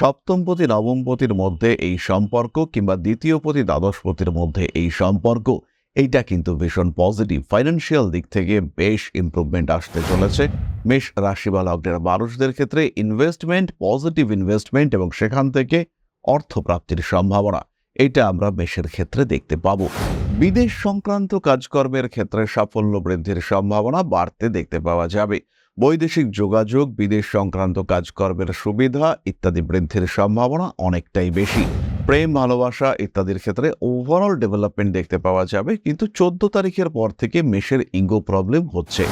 সপ্তমপতি নবমপতির মধ্যে এই সম্পর্ক কিংবা দ্বিতীয়পতি দ্বাদশপতির মধ্যে এই সম্পর্ক, এইটা কিন্তু ভীষণ পজিটিভ ফাইন্যান্সিয়াল দিক থেকে বেশ ইমপ্রুভমেন্ট আসতে চলেছে। মেষ রাশি বা লগ্নের মানুষদের ক্ষেত্রে ইনভেস্টমেন্ট পজিটিভ ইনভেস্টমেন্ট এবং সেখান থেকে অর্থপ্রাপ্তির সম্ভাবনা এটা আমরা মেষের ক্ষেত্রে দেখতে পাবো। বিদেশ সংক্রান্ত কাজকর্মের ক্ষেত্রে সাফল্য বৃদ্ধির সম্ভাবনা বাড়তে দেখতে পাওয়া যাবে। বৈদেশিক যোগাযোগ, বিদেশ সংক্রান্ত কাজকর্মের সুবিধা ইত্যাদি বৃদ্ধির সম্ভাবনা অনেকটাই বেশি। প্রেম, ভালোবাসা ইত্যাদির ক্ষেত্রে ওভারঅল ডেভেলপমেন্ট দেখতে পাওয়া যাবে, কিন্তু চোদ্দ তারিখের পর থেকে মেষের ইঙ্গো প্রবলেম হচ্ছে।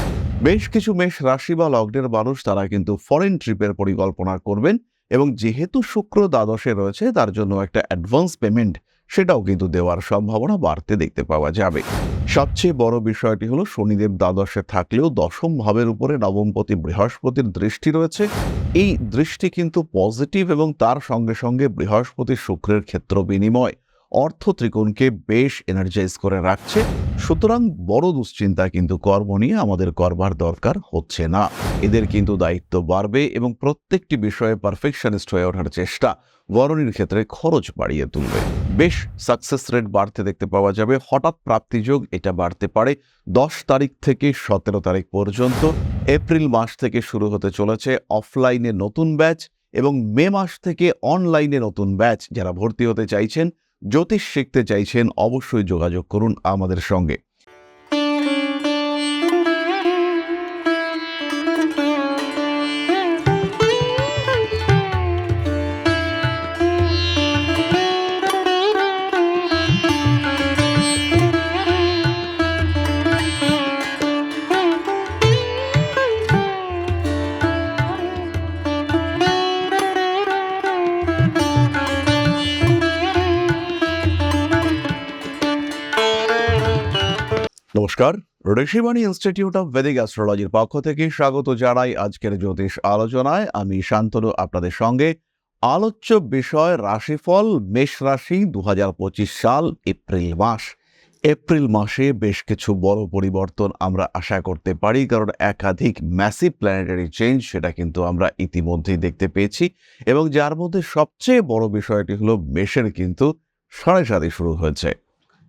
বেশ কিছু মেষ রাশি বা লগ্নের মানুষ তারা কিন্তু ফরেন ট্রিপের পরিকল্পনা করবেন এবং যেহেতু শুক্র দ্বাদশে রয়েছে, তার জন্য একটা অ্যাডভান্স পেমেন্ট সেটাও কিন্তু দেওয়ার সম্ভাবনা বাড়তে দেখতে পাওয়া যাবে। সবচেয়ে বড় বিষয়টি হলো শনিদেব দ্বাদশে থাকলেও দশম ভাবের উপরে নবমপতি বৃহস্পতির দৃষ্টি রয়েছে। এই দৃষ্টি কিন্তু পজিটিভ এবং তার সঙ্গে সঙ্গে বৃহস্পতি শুক্রের ক্ষেত্র বিনিময়। অর্থ ত্রিকোণকে বেশ এনার্জাইজ করে রাখছে। সুতরাং বড় দুশ্চিন্তা কিন্তু কর্ম নিয়ে আমাদের করবার দরকার হচ্ছে না। এদের কিন্তু দায়িত্ব বাড়বে এবং প্রত্যেকটি বিষয়ে পারফেকশনিস্ট হয়ে ওঠার চেষ্টা বরণীর ক্ষেত্রে খরচ বাড়িয়ে তুলবে। বেশ সাকসেস রেট বাড়তে দেখতে পাওয়া যাবে। হঠাৎ প্রাপ্তিযোগ এটা বাড়তে পারে। দশ তারিখ থেকে সতেরো তারিখ পর্যন্ত। এপ্রিল মাস থেকে শুরু হতে চলেছে অফলাইনে নতুন ব্যাচ এবং মে মাস থেকে অনলাইনে নতুন ব্যাচ যারা ভর্তি হতে চাইছেন জ্যোতিষ শিখতে চাইছেন অবশ্যই যোগাযোগ করুন আমাদের সঙ্গে। ঋষিবাণী ইনস্টিটিউট অফ ভেদিক অ্যাস্ট্রোলজির পক্ষ থেকে স্বাগত জানাই আজকের জ্যোতিষ আলোচনায়। আমি শান্তনু, আপনাদের সঙ্গে। আলোচ্য বিষয় রাশিফল মেষ রাশি দু হাজার পঁচিশ সাল, এপ্রিল মাস। এপ্রিল মাসে বেশ কিছু বড় পরিবর্তন আমরা আশা করতে পারি, কারণ একাধিক ম্যাসিভ প্ল্যানেটারি চেঞ্জ সেটা কিন্তু আমরা ইতিমধ্যেই দেখতে পেয়েছি। এবং যার মধ্যে সবচেয়ে বড় বিষয়টি হলো মেষের কিন্তু সাড়ে সাথে শুরু হয়েছে।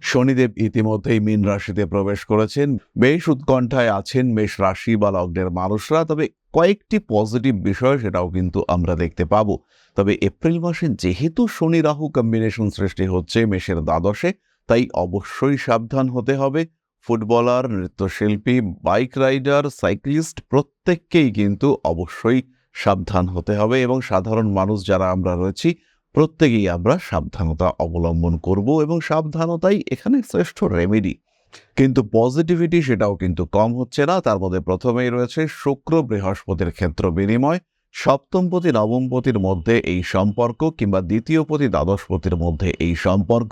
শনিদেব ইতিমধ্যেই মীন রাশিতে প্রবেশ করেছেন। বেশ উৎকণ্ঠায় আছেন, মেষ রাশি বা লগ্নের মানুষরা, তবে কয়েকটি পজিটিভ বিষয় সেটাও কিন্তু আমরা দেখতে পাবো। তবে এপ্রিল মাসে যেহেতু শনি রাহু কম্বিনেশন সৃষ্টি হচ্ছে মেষের দ্বাদশে, তাই অবশ্যই সাবধান হতে হবে। ফুটবলার, নৃত্যশিল্পী, বাইক রাইডার, সাইক্লিস্ট প্রত্যেককেই কিন্তু অবশ্যই সাবধান হতে হবে এবং সাধারণ মানুষ যারা আমরা রয়েছি প্রত্যেকেই আমরা সাবধানতা অবলম্বন করব এবং সাবধানতাই এখানে শ্রেষ্ঠ রেমেডি কিন্তু পজিটিভিটি সেটাও কিন্তু কম হচ্ছে না। তার মধ্যে প্রথমেই রয়েছে শুক্র বৃহস্পতির ক্ষেত্র বিনিময়। সপ্তমপতি, নবমপতির মধ্যে এই সম্পর্ক কিংবা দ্বিতীয়পতি, দ্বাদশপতির মধ্যে এই সম্পর্ক,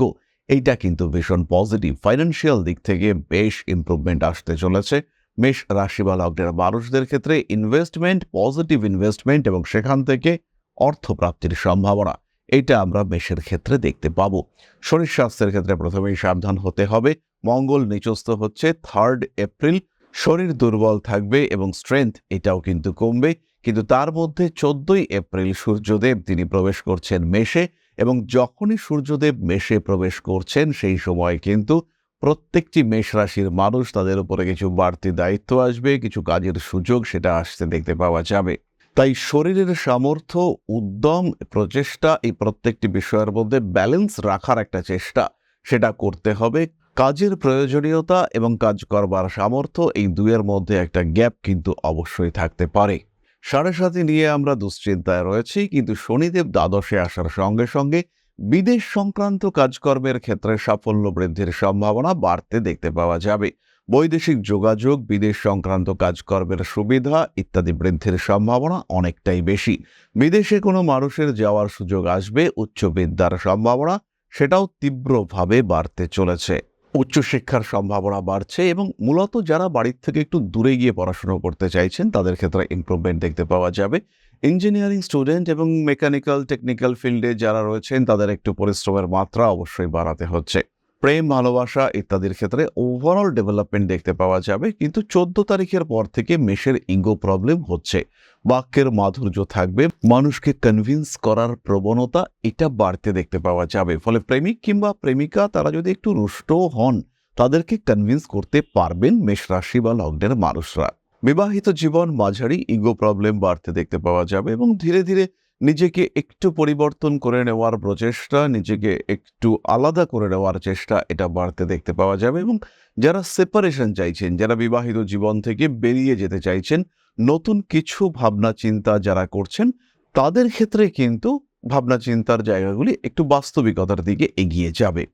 এইটা কিন্তু ভীষণ পজিটিভ ফাইন্যান্সিয়াল দিক থেকে বেশ ইমপ্রুভমেন্ট আসতে চলেছে। মেষ রাশি বা লগ্নের মানুষদের ক্ষেত্রে ইনভেস্টমেন্ট পজিটিভ ইনভেস্টমেন্ট এবং সেখান থেকে অর্থপ্রাপ্তির সম্ভাবনা। এটা আমরা মেষের ক্ষেত্রে দেখতে পাবো। শরীর স্বাস্থ্যের ক্ষেত্রে প্রথমেই সাবধান হতে হবে। মঙ্গল নিচস্থ হচ্ছে থার্ড এপ্রিল শরীর দুর্বল থাকবে এবং স্ট্রেংথ এটাও কিন্তু কমবে। কিন্তু তার মধ্যে চোদ্দই এপ্রিল সূর্যদেব তিনি প্রবেশ করছেন মেষে এবং যখনই সূর্যদেব মেষে প্রবেশ করছেন সেই সময় কিন্তু প্রত্যেকটি মেষ রাশির মানুষ তাদের উপরে কিছু বাড়তি দায়িত্ব আসবে, কিছু কাজের সুযোগ সেটা আসতে দেখতে পাওয়া যাবে। তাই শরীরের সামর্থ্য, উদ্যম, প্রচেষ্টা এই প্রত্যেকটি বিষয়ের মধ্যে ব্যালেন্স রাখার একটা চেষ্টা। সেটা করতে হবে। কাজের প্রয়োজনীয়তা এবং কাজ করবার সামর্থ্য এই দুয়ের মধ্যে একটা গ্যাপ কিন্তু অবশ্যই থাকতে পারে। সাড়ে সাথে নিয়ে আমরা দুশ্চিন্তায় রয়েছি, কিন্তু শনিদেব দ্বাদশে আসার সঙ্গে সঙ্গে বিদেশ সংক্রান্ত কাজকর্মের ক্ষেত্রে সাফল্য বৃদ্ধির সম্ভাবনা বাড়তে দেখতে পাওয়া যাবে। বৈদেশিক যোগাযোগ, বিদেশ সংক্রান্ত কাজকর্মের সুবিধা ইত্যাদি বৃদ্ধির সম্ভাবনা অনেকটাই বেশি। বিদেশে কোনো মানুষের যাওয়ার সুযোগ আসবে উচ্চবিদ্যার সম্ভাবনা সেটাও তীব্রভাবে বাড়তে চলেছে। উচ্চশিক্ষার সম্ভাবনা বাড়ছে এবং মূলত যারা বাড়ির থেকে একটু দূরে গিয়ে পড়াশুনো করতে চাইছেন, তাদের ক্ষেত্রে ইমপ্রুভমেন্ট দেখতে পাওয়া যাবে। ইঞ্জিনিয়ারিং স্টুডেন্ট এবং মেকানিক্যাল টেকনিক্যাল ফিল্ডে যারা রয়েছেন, তাদের একটু পরিশ্রমের মাত্রা অবশ্যই বাড়াতে হচ্ছে। প্রেম, ভালোবাসা ইত্যাদির ক্ষেত্রে ওভারঅল ডেভেলপমেন্ট দেখতে পাওয়া যাবে। কিন্তু চোদ্দ তারিখের পর থেকে মেষের ইঙ্গো প্রবলেম হচ্ছে। বাক্যের মাধুর্য থাকবে, মানুষকে কনভিন্স করার প্রবণতা এটা বাড়তে দেখতে পাওয়া যাবে। ফলে প্রেমিক কিংবা প্রেমিকা তারা যদি একটু রুষ্ট হন, তাদেরকে কনভিন্স করতে পারবেন মেষ রাশি বা লগ্নের মানুষরা। বিবাহিত জীবন মাঝারি ইগো প্রবলেম বাড়তে দেখতে পাওয়া যাবে এবং ধীরে ধীরে নিজেকে একটু পরিবর্তন করে নেওয়ার প্রচেষ্টা, নিজেকে একটু আলাদা করে নেওয়ার চেষ্টা, এটা বাড়তে দেখতে পাওয়া যাবে। এবং যারা সেপারেশন চাইছেন, যারা বিবাহিত জীবন থেকে বেরিয়ে যেতে চাইছেন, নতুন কিছু ভাবনা চিন্তা যারা করছেন, তাদের ক্ষেত্রে কিন্তু ভাবনা চিন্তার জায়গাগুলি একটু বাস্তবিকতার দিকে এগিয়ে যাবে।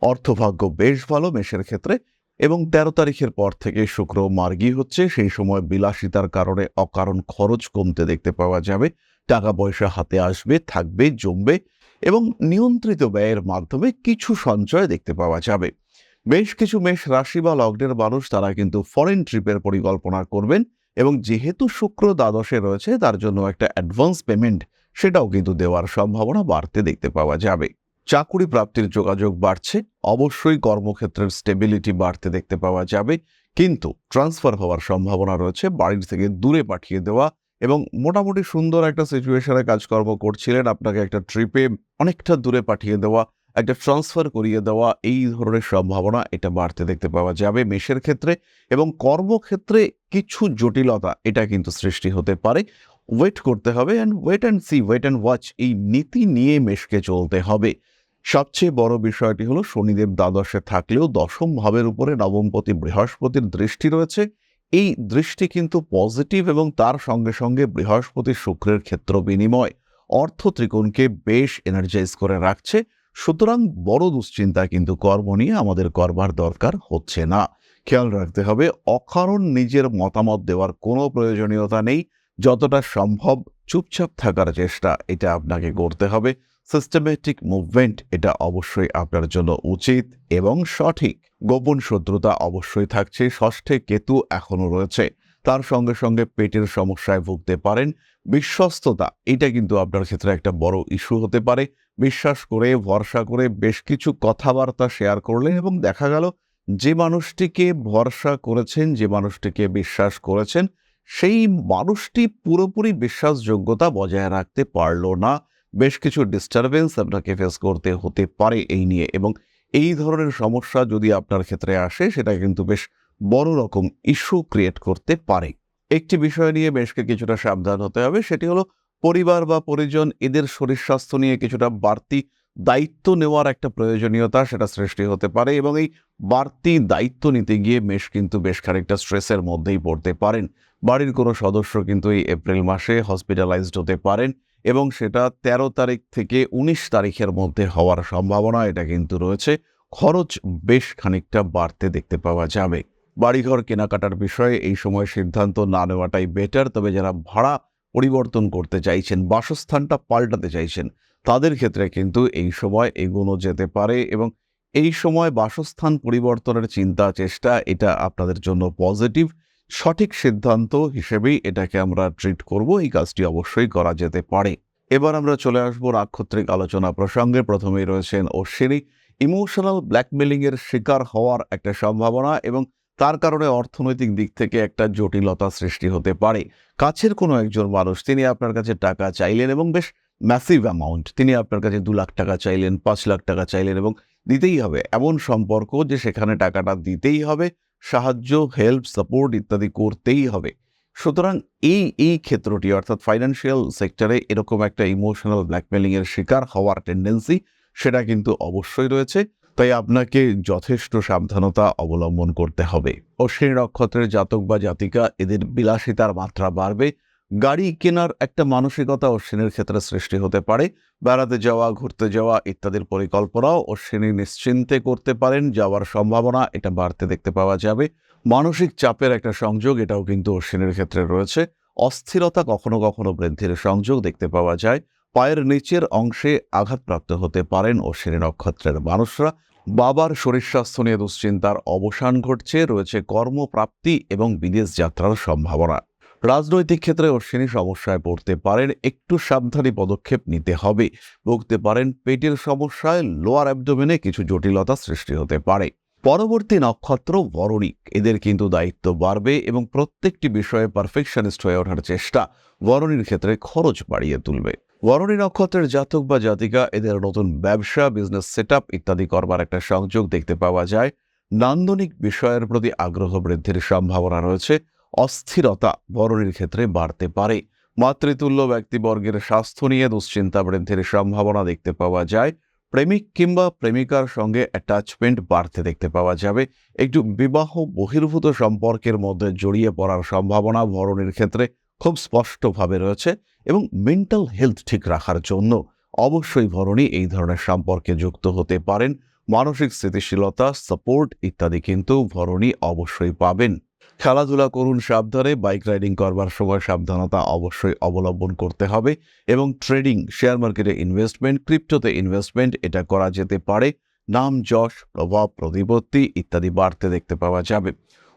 অর্থভাগ্য বেশ ভালো মেষের ক্ষেত্রে এবং তেরো তারিখের পর থেকে শুক্র মার্গী হচ্ছে, সেই সময় বিলাসিতার কারণে অকারণ খরচ কমতে দেখতে পাওয়া যাবে। টাকা পয়সা হাতে আসবে, থাকবে, জমবে এবং নিয়ন্ত্রিত ব্যয়ের মাধ্যমে কিছু সঞ্চয় দেখতে পাওয়া যাবে। বেশ কিছু মেষ রাশি বা লগ্নের মানুষ তারা কিন্তু ফরেন ট্রিপের পরিকল্পনা করবেন এবং যেহেতু শুক্র দ্বাদশে রয়েছে, তার জন্য একটা অ্যাডভান্স পেমেন্ট সেটাও কিন্তু দেওয়ার সম্ভাবনা বাড়তে দেখতে পাওয়া যাবে। চাকুরি প্রাপ্তির যোগাযোগ বাড়ছে, অবশ্যই কর্মক্ষেত্রের স্টেবিলিটি বাড়তে দেখতে পাওয়া যাবে, কিন্তু ট্রান্সফার হওয়ার সম্ভাবনা রয়েছে, বাড়ির থেকে দূরে পাঠিয়ে দেওয়া এবং মোটামুটি সুন্দর একটা সিচুয়েশনে কাজকর্ম করছিলেন। আপনাকে একটা ট্রিপে অনেকটা দূরে পাঠিয়ে দেওয়া, একটা ট্রান্সফার করিয়ে দেওয়া, এই ধরনের সম্ভাবনা এটা বাড়তে দেখতে পাওয়া যাবে মেষের ক্ষেত্রে এবং কর্মক্ষেত্রে কিছু জটিলতা এটা কিন্তু সৃষ্টি হতে পারে। ওয়েট করতে হবে and wait and see wait and watch এই নীতি নিয়ে মেষকে চলতে হবে। সবচেয়ে বড় বিষয়টি হলো শনিদেব দ্বাদশে থাকলেও দশম ভাবের উপরে নবমপতি বৃহস্পতির দৃষ্টি রয়েছে। এই দৃষ্টি কিন্তু পজিটিভ এবং তার সঙ্গে সঙ্গে বৃহস্পতি শুক্রের ক্ষেত্র বিনিময়। অর্থ ত্রিকোণকে বেশ এনার্জাইজ করে রাখছে। সুতরাং বড় দুশ্চিন্তা কিন্তু কর্ম নিয়ে আমাদের করবার দরকার হচ্ছে না। খেয়াল রাখতে হবে, অকারণ নিজের মতামত দেওয়ার কোনো প্রয়োজনীয়তা নেই। যতটা সম্ভব চুপচাপ থাকার চেষ্টা, এটা আপনাকে করতে হবে। সিস্টেমেটিক মুভমেন্ট এটা অবশ্যই আপনার জন্য উচিত এবং সঠিক। গোপন শত্রুতা অবশ্যই থাকছে, ষষ্ঠে কেতু এখনও রয়েছে। তার সঙ্গে সঙ্গে পেটের সমস্যায় ভুগতে পারেন। বিশ্বস্ততা, এটা কিন্তু আপনার ক্ষেত্রে একটা বড় ইস্যু হতে পারে। বিশ্বাস করে, ভরসা করে বেশ কিছু কথাবার্তা শেয়ার করলেন এবং দেখা গেল যে মানুষটিকে ভরসা করেছেন, যে মানুষটিকে বিশ্বাস করেছেন, সেই মানুষটি পুরোপুরি বিশ্বাসযোগ্যতা বজায় রাখতে পারল না। বেশ কিছু ডিস্টারবেন্স আপনাকে ফেস করতে হতে পারে এই নিয়ে এবং এই ধরনের সমস্যা যদি আপনার ক্ষেত্রে আসে, সেটা কিন্তু বেশ বড় রকম ইস্যু ক্রিয়েট করতে পারে। একটি বিষয় নিয়ে বেশকে কিছুটা সাবধান হতে হবে, সেটি হলো পরিবার বা পরিজন এদের শরীর স্বাস্থ্য নিয়ে কিছুটা বাড়তি দায়িত্ব নেওয়ার একটা প্রয়োজনীয়তা সেটা সৃষ্টি হতে পারে এবং এই বাড়তি দায়িত্ব নিতে গিয়ে মেশ কিন্তু বেশ খানিকটা স্ট্রেসের মধ্যেই পড়তে পারেন। বাড়ির কোনো সদস্য কিন্তু এই এপ্রিল মাসে হসপিটালাইজড হতে পারেন। এবং সেটা ১৩ তারিখ থেকে ১৯ তারিখের মধ্যে হওয়ার সম্ভাবনা, এটা কিন্তু রয়েছে। খরচ বেশ খানিকটা বাড়তে দেখতে পাওয়া যাবে। বাড়িঘর কেনাকাটার বিষয়ে এই সময় সিদ্ধান্ত না নেওয়াটাই বেটার তবে যারা ভাড়া পরিবর্তন করতে চাইছেন, বাসস্থানটা পাল্টাতে চাইছেন, তাদের ক্ষেত্রে কিন্তু এই সময় এগোনো যেতে পারে এবং এই সময় বাসস্থান পরিবর্তনের চিন্তা, চেষ্টা, এটা আপনাদের জন্য পজিটিভ সঠিক সিদ্ধান্ত হিসেবেই এটাকে আমরা ট্রিট করব, এই কাজটি অবশ্যই করা যেতে পারে। এবার আমরা চলে আসব নাক্ষত্রিক আলোচনা প্রসঙ্গে। প্রথমেই রয়েছেন অশ্বিনী। ইমোশনাল ব্ল্যাকমেলিং এর শিকার হওয়ার একটা সম্ভাবনা এবং তার কারণে অর্থনৈতিক দিক থেকে একটা জটিলতা সৃষ্টি হতে পারে। কাছের কোনো একজন মানুষ, তিনি আপনার কাছে টাকা চাইলেন এবং বেশ ম্যাসিভ অ্যামাউন্ট তিনি আপনার কাছে দু লাখ টাকা চাইলেন, পাঁচ লাখ টাকা চাইলেন এবং দিতেই হবে। এমন সম্পর্ক যে সেখানে টাকাটা দিতেই হবে। সাহায্য হেল্প সাপোর্ট ইত্যাদি করতেই হবে। সুতরাং এই এই ক্ষেত্রটি, অর্থাৎ ফাইন্যান্সিয়াল সেক্টরে এরকম একটা ইমোশনাল ব্ল্যাকমেলিংয়ের শিকার হওয়ার টেন্ডেন্সি সেটা কিন্তু অবশ্যই রয়েছে। তাই আপনাকে যথেষ্ট সাবধানতা অবলম্বন করতে হবে। অশ্বিনী নক্ষত্রের জাতক বা জাতিকা, এদের বিলাসিতার মাত্রা বাড়বে। গাড়ি কেনার একটা মানসিকতা অশ্বিনীর ক্ষেত্রে সৃষ্টি হতে পারে। বেড়াতে যাওয়া, ঘুরতে যাওয়া ইত্যাদির পরিকল্পনাও অশ্বিনী নিশ্চিন্তে করতে পারেন। যাওয়ার সম্ভাবনা এটা বাড়তে দেখতে পাওয়া যাবে। মানসিক চাপের একটা সংযোগ এটাও কিন্তু অশ্বিনীর ক্ষেত্রে রয়েছে। অস্থিরতা কখনো কখনো বৃদ্ধির সংযোগ দেখতে পাওয়া যায়। পায়ের নিচের অংশে আঘাতপ্রাপ্ত হতে পারেন অশ্বিনী নক্ষত্রের মানুষরা। বাবার শরীর স্বাস্থ্য নিয়ে দুশ্চিন্তার অবসান ঘটছে। রয়েছে কর্মপ্রাপ্তি এবং বিদেশ যাত্রার সম্ভাবনা। রাজনৈতিক ক্ষেত্রে অশ্বিনী সমস্যায় পড়তে পারেন, একটু সাবধানী পদক্ষেপ নিতে হবে। ভুগতে পারেন, পেটের সমস্যায় লোয়ার অ্যাবডোমেনে কিছু জটিলতা সৃষ্টি হতে পারে। পরবর্তী নক্ষত্র বরণিক, এদের কিন্তু দায়িত্ব বাড়বে এবং প্রত্যেকটি বিষয়ে পারফেকশনিস্ট হয়ে ওঠার চেষ্টা বরণীর ক্ষেত্রে খরচ বাড়িয়ে তুলবে। বরণী নক্ষত্রের জাতক বা জাতিকা, এদের নতুন ব্যবসা বিজনেস সেট ইত্যাদি করবার একটা সংযোগ দেখতে পাওয়া যায়। নান্দনিক বিষয়ের প্রতি আগ্রহ বৃদ্ধির সম্ভাবনা রয়েছে। অস্থিরতা বরণের ক্ষেত্রে বাড়তে পারে। মাতৃতুল্য ব্যক্তিবর্গের স্বাস্থ্য নিয়ে দুশ্চিন্তা বৃদ্ধির সম্ভাবনা দেখতে পাওয়া যায়। প্রেমিক কিংবা প্রেমিকার সঙ্গে অ্যাটাচমেন্ট বাড়তে দেখতে পাওয়া যাবে। একটু বিবাহ বহির্ভূত সম্পর্কের মধ্যে জড়িয়ে পড়ার সম্ভাবনা ভরণীর ক্ষেত্রে খুব স্পষ্টভাবে রয়েছে এবং মেন্টাল হেলথ ঠিক রাখার জন্য অবশ্যই ভরণী এই ধরনের সম্পর্কে যুক্ত হতে পারেন। মানসিক স্থিতিশীলতা সাপোর্ট ইত্যাদি কিন্তু ভরণী অবশ্যই পাবেন। খেলাধুলা করুন সাবধানে, বাইক রাইডিং করবার সময় সাবধানতা অবশ্যই অবলম্বন করতে হবে এবং ট্রেডিং, শেয়ার মার্কেটে ইনভেস্টমেন্ট, ক্রিপ্টোতে ইনভেস্টমেন্ট, এটা করা যেতে পারে। নাম, যশ, প্রভাব, প্রতিপত্তি ইত্যাদি বাড়তে দেখতে পাওয়া যাবে।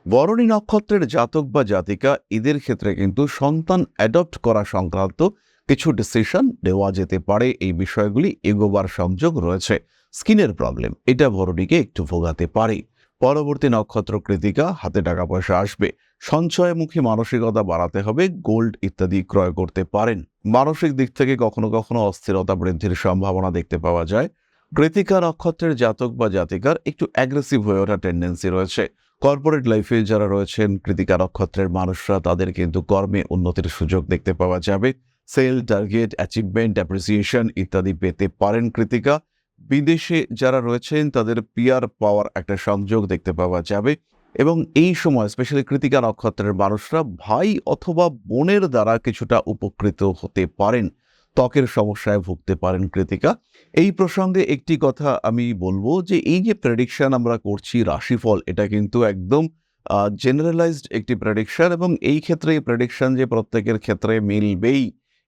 বরণী নক্ষত্রের জাতক বা জাতিকা, এদের ক্ষেত্রে কিন্তু সন্তান অ্যাডপ্ট করা সংক্রান্ত কিছু ডিসিশন নেওয়া যেতে পারে। এই বিষয়গুলি এগোবার সংযোগ রয়েছে। স্কিনের প্রবলেম এটা বরণীকে একটু ভোগাতে পারে। পরবর্তী নক্ষত্র কৃতিকা হাতে টাকা পয়সা আসবে। সঞ্চয়মুখী মানসিকতা বাড়াতে হবে, গোল্ড ইত্যাদি ক্রয় করতে পারেন। মানসিক দিক থেকে কখনো কখনো অস্থিরতা বৃদ্ধির সম্ভাবনা দেখতে পাওয়া যায়। কৃতিকা নক্ষত্রের জাতক বা জাতিকার একটু অ্যাগ্রেসিভ হয়ে ওঠার টেন্ডেন্সি রয়েছে। কর্পোরেট লাইফে যারা রয়েছেন, কৃতিকা নক্ষত্রের মানুষরা তাদের কিন্তু কর্মে উন্নতির সুযোগ দেখতে পাওয়া যাবে। সেল টার্গেট অ্যাচিভমেন্ট অ্যাপ্রিসিয়েশন ইত্যাদি পেতে পারেন কৃতিকা। বিদেশে যারা রয়েছেন, তাদের পিয়ার পাওয়ার একটা সংযোগ দেখতে পাওয়া যাবে। এবং এই সময় স্পেশালি কৃতিকা নক্ষত্রের মানুষরা ভাই অথবা বোনের দ্বারা কিছুটা উপকৃত হতে পারেন। ত্বকের সমস্যায় ভুগতে পারেন কৃতিকা। এই প্রসঙ্গে একটি কথা আমি বলব যে, এই যে প্রেডিকশান আমরা করছি রাশিফল, এটা কিন্তু একদম জেনারেলাইজড একটি প্রেডিকশন এবং এই ক্ষেত্রে এই প্রেডিকশন যে প্রত্যেকের ক্ষেত্রে মিলবেই।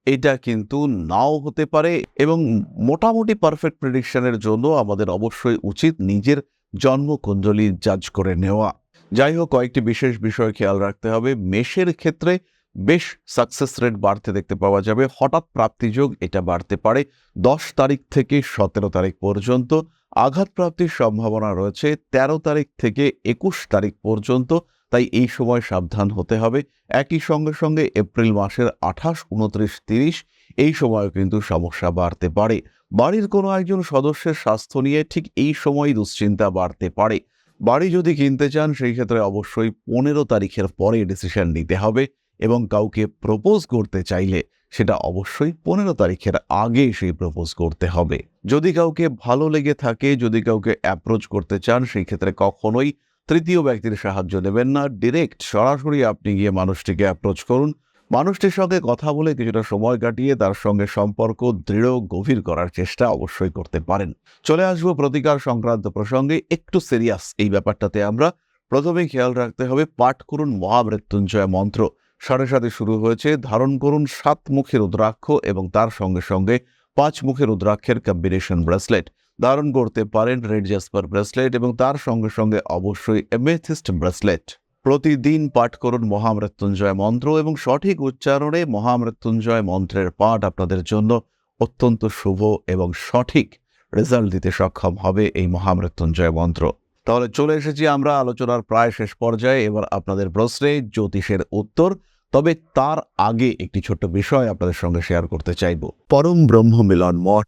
এটা কিন্তু নাও হতে পারে এবং মোটামুটি পারফেক্ট প্রেডিকশনের জন্য আমাদের অবশ্যই উচিত নিজের জন্মকুণ্ডলী জাজ করে নেওয়া। যাই হোক, কয়েকটি বিশেষ বিষয় খেয়াল রাখতে হবে। মেষের ক্ষেত্রে বেশ সাকসেস রেট বাড়তে দেখতে পাওয়া যাবে। হঠাৎ প্রাপ্তিযোগ এটা বাড়তে পারে দশ তারিখ থেকে সতেরো তারিখ পর্যন্ত। আঘাত প্রাপ্তির সম্ভাবনা রয়েছে ১৩ তারিখ থেকে একুশ তারিখ পর্যন্ত। তাই এই সময় সাবধান হতে হবে। একই সঙ্গে সঙ্গে এপ্রিল মাসের আঠাশ, উনত্রিশ, তিরিশ, এই সময়ও কিন্তু সমস্যা বাড়তে পারে। বাড়ির কোনো একজন সদস্যের স্বাস্থ্য নিয়ে ঠিক এই সময় দুশ্চিন্তা বাড়তে পারে। বাড়ি যদি কিনতে চান, সেই ক্ষেত্রে অবশ্যই পনেরো তারিখের পরে ডিসিশন নিতে হবে এবং কাউকে প্রপোজ করতে চাইলে সেটা অবশ্যই পনেরো তারিখের আগে সেই প্রপোজ করতে হবে। যদি কাউকে ভালো লেগে থাকে, যদি কাউকে অ্যাপ্রোচ করতে চান, সেই ক্ষেত্রে কখনোই তৃতীয় ব্যক্তির সাহায্য নেবেন না। ডিরেক্ট সরাসরি আপনি গিয়ে মানুষটিকে অ্যাপ্রোচ করুন। মানুষটির সঙ্গে কথা বলে কিছুটা সময় কাটিয়ে তার সঙ্গে সম্পর্ক দৃঢ়, গভীর করার চেষ্টা অবশ্যই করতে পারেন। চলে আসব প্রতিকার সংক্রান্ত প্রসঙ্গে। একটু সিরিয়াস এই ব্যাপারটাতে আমরা। প্রথমে খেয়াল রাখতে হবে, পাঠ করুন মহামৃত্যুঞ্জয় মন্ত্র। সাড়ে সাথে শুরু হয়েছে। ধারণ করুন সাত মুখের রুদ্রাক্ষ এবং তার সঙ্গে সঙ্গে পাঁচ মুখের রুদ্রাক্ষের কম্বিনেশন ব্রেসলেট ধারণ করতে পারেন রেড জাসপার ব্রেসলেট এবং তার সঙ্গে সঙ্গে অবশ্যই এমেথিস্ট ব্রেসলেট। প্রতিদিন পাঠ করুন মহামৃত্যুঞ্জয় মন্ত্র এবং সঠিক উচ্চারণে মহামৃত্যুঞ্জয় মন্ত্রের পাঠ আপনাদের জন্য অত্যন্ত শুভ এবং সঠিক রেজাল্ট দিতে সক্ষম হবে এই মহামৃত্যুঞ্জয় মন্ত্র। তাহলে চলে এসেছি আমরা আলোচনার প্রায় শেষ পর্যায়ে। এবার আপনাদের প্রশ্নে জ্যোতিষের উত্তর, তবে তার আগে একটি ছোট্ট বিষয় আপনাদের সঙ্গে শেয়ার করতে চাইব। পরম ব্রহ্ম মিলন মঠ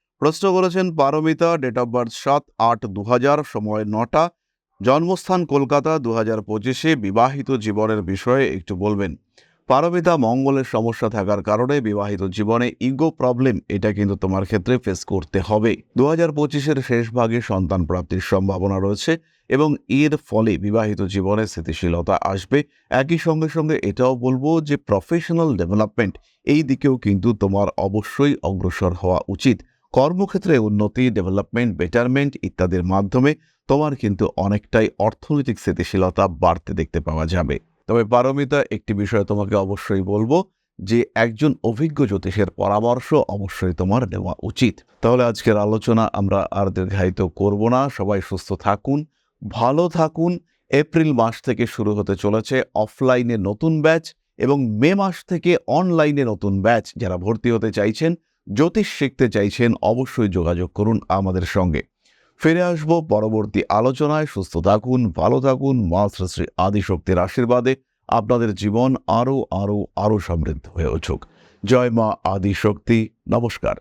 প্রশ্ন করেছেন পারমিতা ডেট অফ বার্থ সাত আট দু সময় নটা। জন্মস্থান কলকাতা দু হাজার পঁচিশে, বিবাহিত জীবনের বিষয়ে একটু বলবেন। পারমিতা, মঙ্গলের সমস্যা থাকার কারণে বিবাহিত জীবনে ইগো প্রবলেম এটা কিন্তু তোমার ক্ষেত্রে ফেস করতে হবে। দু হাজার পঁচিশের শেষ ভাগে সন্তান প্রাপ্তির সম্ভাবনা রয়েছে এবং এর ফলে বিবাহিত জীবনে স্থিতিশীলতা আসবে। একই সঙ্গে সঙ্গে এটাও বলব যে প্রফেশনাল ডেভেলপমেন্ট এই দিকেও কিন্তু তোমার অবশ্যই অগ্রসর হওয়া উচিত। কর্মক্ষেত্রে উন্নতি ডেভেলপমেন্ট বেটারমেন্ট ইত্যাদির মাধ্যমে তোমার কিন্তু অনেকটাই অর্থনৈতিক স্থিতিশীলতা বাড়তে দেখতে পাওয়া যাবে। তবে পারমিতা, একটি বিষয় তোমাকে অবশ্যই বলব যে একজন অভিজ্ঞ জ্যোতিষের পরামর্শ অবশ্যই তোমার নেওয়া উচিত। তাহলে আজকের আলোচনা আমরা আর দীর্ঘায়িত করব না। সবাই সুস্থ থাকুন, ভালো থাকুন। এপ্রিল মাস থেকে শুরু হতে চলেছে অফলাইনে নতুন ব্যাচ এবং মে মাস থেকে অনলাইনে নতুন ব্যাচ যারা ভর্তি হতে চাইছেন জ্যোতিষ শিখতে চাইছেন অবশ্যই যোগাযোগ করুন আমাদের সঙ্গে। ফিরে আসব পরবর্তী আলোচনায়। সুস্থ থাকুন, ভালো থাকুন। মা শ্রী আদিশক্তির আশীর্বাদে আপনাদের জীবন আরও আরও আরও সমৃদ্ধ হয়ে উঠুক। জয় মা আদিশক্তি। নমস্কার।